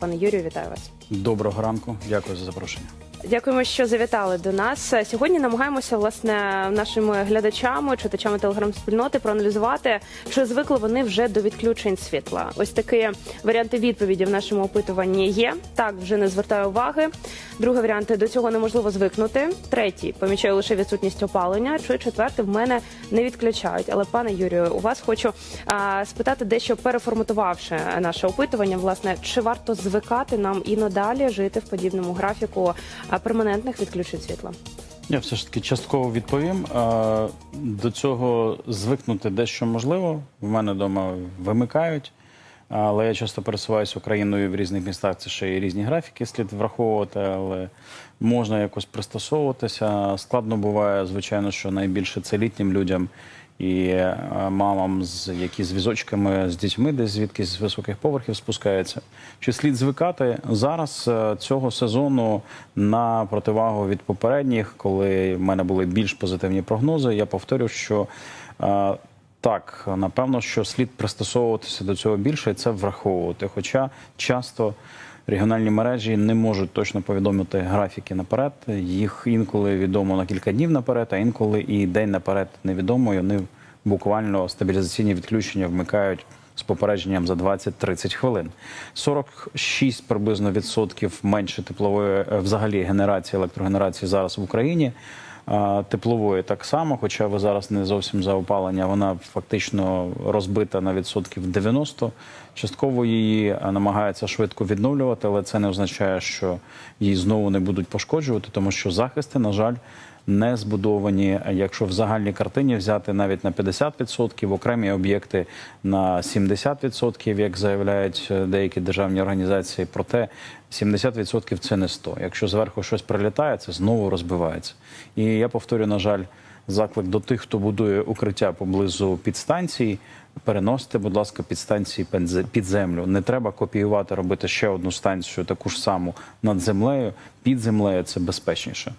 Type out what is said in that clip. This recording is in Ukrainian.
Пане Юрію, вітаю вас. Доброго ранку, дякую за запрошення. Дякуємо, що завітали до нас. Сьогодні намагаємося власне нашими глядачами, читачами телеграм-спільноти проаналізувати, чи звикли вони вже до відключень світла. Ось такі варіанти відповіді в нашому опитуванні є. Так, вже не звертаю уваги. Другий варіант до цього неможливо звикнути. Третій помічаю лише відсутність опалення. Чи четвертий в мене не відключають. Але пане Юрію, у вас хочу а, спитати дещо переформатувавши наше опитування. Власне, чи варто звикати нам і надалі жити в подібному графіку а, перманентних відключень світла? Я все ж таки частково відповім. До цього звикнути дещо можливо. В мене вдома вимикають, але я часто пересуваюся Україною в різних містах. Це ще і різні графіки слід враховувати, але можна якось пристосовуватися. Складно буває, звичайно, що найбільше це літнім людям. І е, мамам, з які з візочками з дітьми, десь звідки з високих поверхів спускаються. Чи слід звикати зараз е, цього сезону на противагу від попередніх, коли в мене були більш позитивні прогнози? Я повторю, що е, так, напевно, що слід пристосовуватися до цього більше і це враховувати. Хоча часто регіональні мережі не можуть точно повідомити графіки наперед. Їх інколи відомо на кілька днів наперед, а інколи і день наперед невідомо. І вони буквально стабілізаційні відключення вмикають. З попередженням за 20-30 хвилин. 46 приблизно відсотків менше теплової е, взагалі генерації електрогенерації зараз в Україні. Теплової так само, хоча ви зараз не зовсім за опалення, вона фактично розбита на відсотків 90. Частково її намагаються швидко відновлювати, але це не означає, що її знову не будуть пошкоджувати, тому що захисти, на жаль, не збудовані. Якщо в загальній картині взяти навіть на 50%, окремі об'єкти на 70%, як заявляють е, деякі державні організації, проте 70% це не 100. Якщо зверху щось прилітає, це знову розбивається. І я повторю, на жаль, заклик до тих, хто будує укриття поблизу підстанцій. Переносите, будь ласка, підстанції під- під землю. Не треба копіювати, робити ще одну станцію, таку ж саму над землею. Під землею це безпечніше.